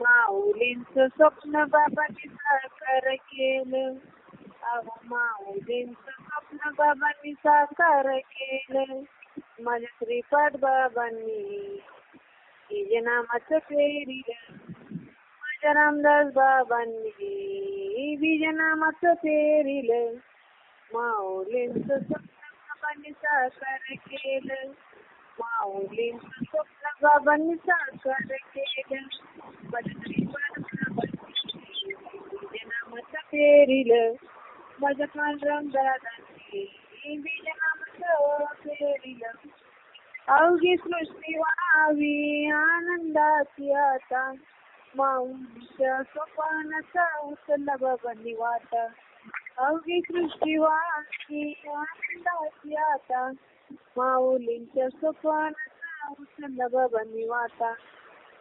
माऊलींचं स्वप्न बाबांनी साकार केलं. अहो, माऊलींचं स्वप्न बाबांनी साकार केलं. माझ्या श्रीपाद बाबांनी बीजनामाचं पेरिलं. माझ्या रामदास बाबांनी बीजनामाचं पेरिलं. माऊलींचं स्वप्न बाबांनी साकार केलं. माऊलींचं स्वप्न बाबांनी साकार केलं माझ्या श्रीपाद बाबांनी बीजनामाचं पेरिलं माझ्या पांढरम दादांनी बीजनामाचं पेरिलं अवघी सृष्टी व्हावी आनंदाची आता माऊलीच्या सोपानाचा उचलला बाबांनी वाटा अवघी सृष्टी व्हावी आनंदाची आता माऊलींच्या सोपानाचा उचलला बाबांनी वाटा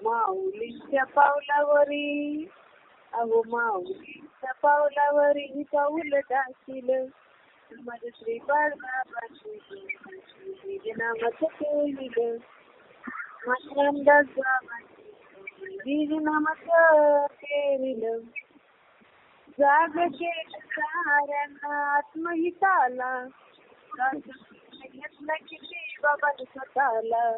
माऊलींच्या पावलावरी. अहो, माऊलींच्या पावलावरी पाऊल टाकील माझ्या श्रीपाद बाबांनी नामाचं केलेलं. जाग केलं साऱ्यांना आत्महिताला. घेतला किती बाबाने स्वतःला.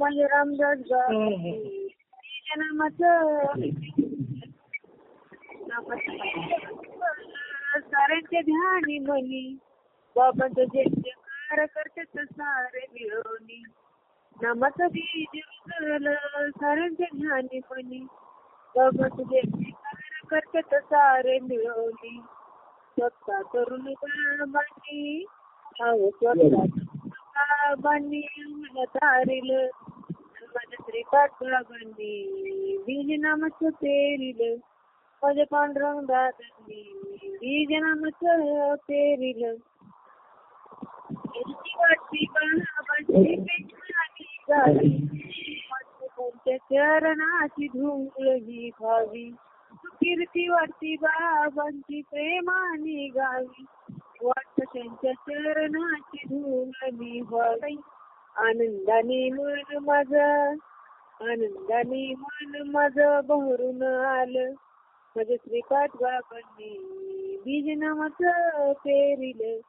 बाबांनी बीजनामाचं केलं माझ्या रामदास बाबांनी बीजनामाचं साऱ्यांचे ध्यानी मनी बाबांचं जे जयकार करते सारे मिळवणी नामाचं बीज उगवलं साऱ्यांचे ध्यानी मनी बाबांचं जे जयकार करते सारे मिळवणी स्वतः करून बाबांनी अहो स्वतः बाबांनी मला तारिलं माझ्या श्रीपाद बाबांनी बीज नामाचं पेरिलं माझ्या पांडुरंग दादांनी बीज नामाचं पेरिलं। गावी त्यांच्या चरणाची धूळ ही भावी कीर्ती वाटती बाबांची प्रेमाने गावी वाटत त्यांच्या चरणाची ही व्हावी आनंदाने मन माझं आनंदाने मन माझं बहरून आलं. माझ्या श्रीपाद बाबांनी बीज नामाचं पेरिलं.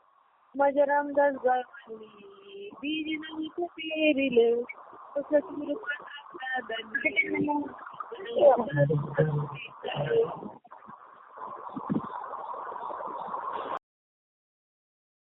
माझ्या रामदास बाबांनी बीज नामाचं पेरिलं. तसंच दादांनी